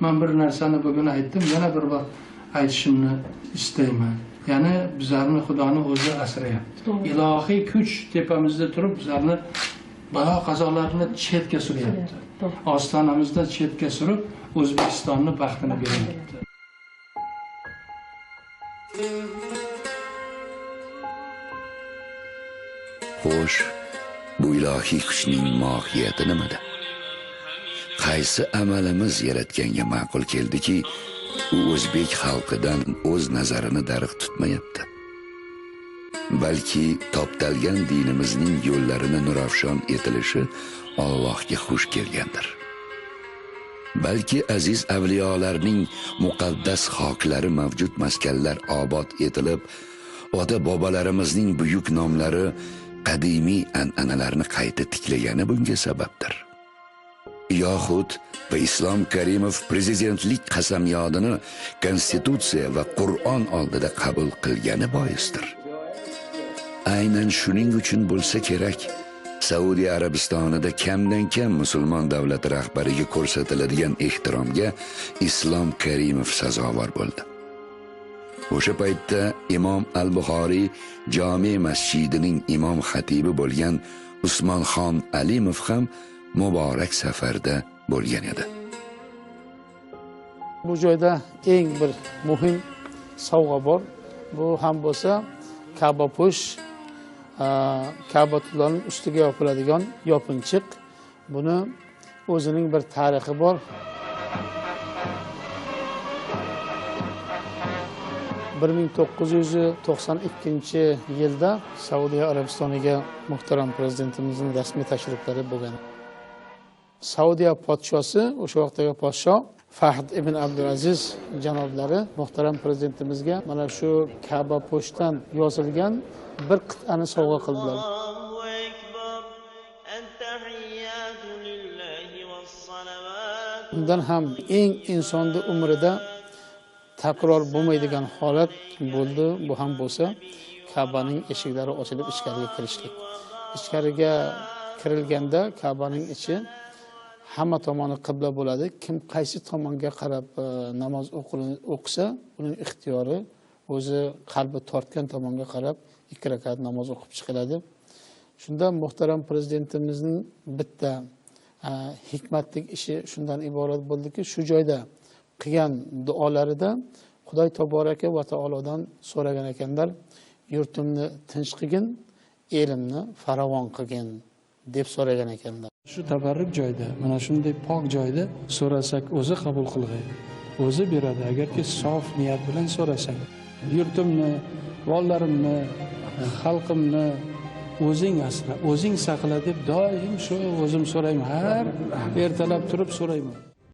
man bir narsani bugun aytdim yana bir bor aytishimni istayman. Ya'ni bizlarni xudoni o'zi asrayapti. Ilohiy kuch tepamizda turib bizlarni balo qazolarni chetga suryapti. Ostonamizda chetga surib o'zbekistonni baxtini beryapti. Xo'sh bu ilohiy kuchning mohiyati nimada qaysi amalimiz yaratganga ma'qul keldiki u o'zbek xalqidan o'z nazarini darig' tutmayapti. Balki toptalgan dinimizning yo'llarini nurafshon etilishi Allohga xush kelgandir. Balki aziz avliyolarning muqaddas xoklari mavjud maskanlar obod etilib ota bobolarimizning buyuk nomlari qadimiy an'analarni qayta tiklagani bunga sababdir. Yoxud va islom karimov prezidentlik qasamyodini konstitutsiya va qur'on oldida qabul qilgani boisdir. Aynan shuning uchun bo'lsa kerak saudiya arabistonida kamdan kam musulmon davlati rahbariga ko'rsatiladigan ehtiromga islom karimov sazovor bo'ldi. O'sha paytda imom al buxoriy jome masjidining imom xatibi bo'lgan usmonxon alimov ham muborak safarda bo'lgan edi. Bu joyda eng bir muhim sovg'a bor. Bu ham bo'lsa kabopo'sh kabatullohning ustiga yopiladigan yopinchiq. Buni o'zining bir tarixi bor. bir ming to'qqiz yuz to'qson ikkinchi yilda saudiya arabistoniga muhtaram prezidentimizning rasmiy tashriflari bo'lgan. saudiya podshosi o'sha vaqtdagi podshoh fahd ibn abdulaziz janoblari muhtaram prezidentimizga mana shu kaba po'shdan yozilgan bir qit'ani sovg'a qildilar. Undan ham eng insonni umrida takror bo'lmaydigan holat bo'ldi. Bu ham bo'lsa kabaning eshiklari ochilib ichkariga kirishlik. Ichkariga kirilganda kabaning ichi hamma tomoni qibla bo'ladi. Kim qaysi tomonga qarab e, namoz o'qisa uning ixtiyori o'zi qalbi tortgan tomonga qarab ikki rakat namoz o'qib chiqiladi. Shunda muhtaram prezidentimizning bitta e, hikmatli ishi shundan iborat bo'ldiki shu joyda qilgan duolarida xudoy toboraka va taolodan so'ragan ekanlar yurtimni tinch qilgin elimni farovon qilgin deb so'ragan ekanlar. Shu tabarruk joyda mana shunday pok joyda so'rasak o'zi qabul qilg'ay. O'zi beradi. Agarki sof niyat bilan so'rasang yurtimni bolalarimni xalqimni o'zing asra o'zing saqla deb doim shu o'zim so'rayman. Har ertalab turib so'rayman.